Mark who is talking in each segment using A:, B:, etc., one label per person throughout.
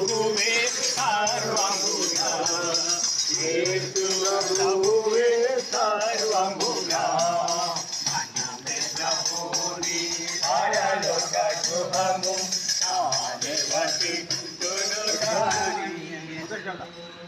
A: ప్రభువే సర్వముగా యేసు ప్రభువే సర్వముగా మనమే ప్రభుని పరలోక శుభము తానే వసించును గాని
B: ప్రభుని పరలోక శుభము తానే వసించును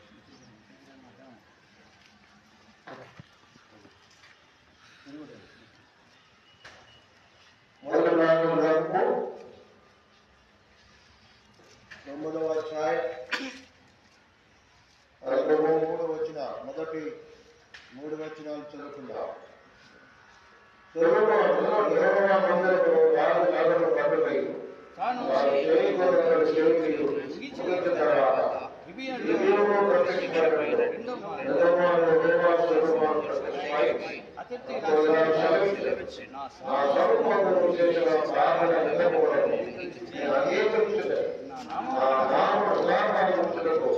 C: పదకొండు
B: మూడు వచ్చిన మొదటి మూడు వచనాలు చదువుకుందాం.
C: నా मंत्र को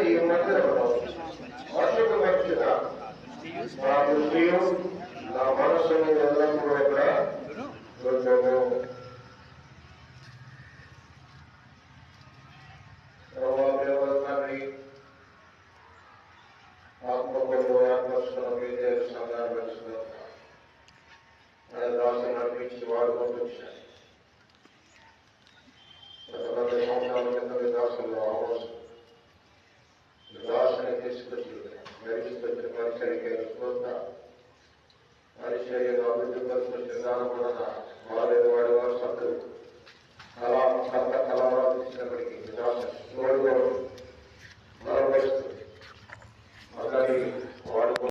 C: ये मंत्र बताओ अशोक मंत्र का महापुरुषियों लाभार्थों ಎಲ್ಲರೂ ಕೂಡ ದೊಡ್ಡ Thank you. thousand dollars. The last one is the very special country can afford that. ಮನುಷ್ಯರಿಗೆ ನಾವು ಬಿಟ್ಟು ಬರ್ತು ಚಂದಾನ ಮಾಡೋಣ ಮಾಡಲು ಮಾಡುವ ಸಕ್ಕರು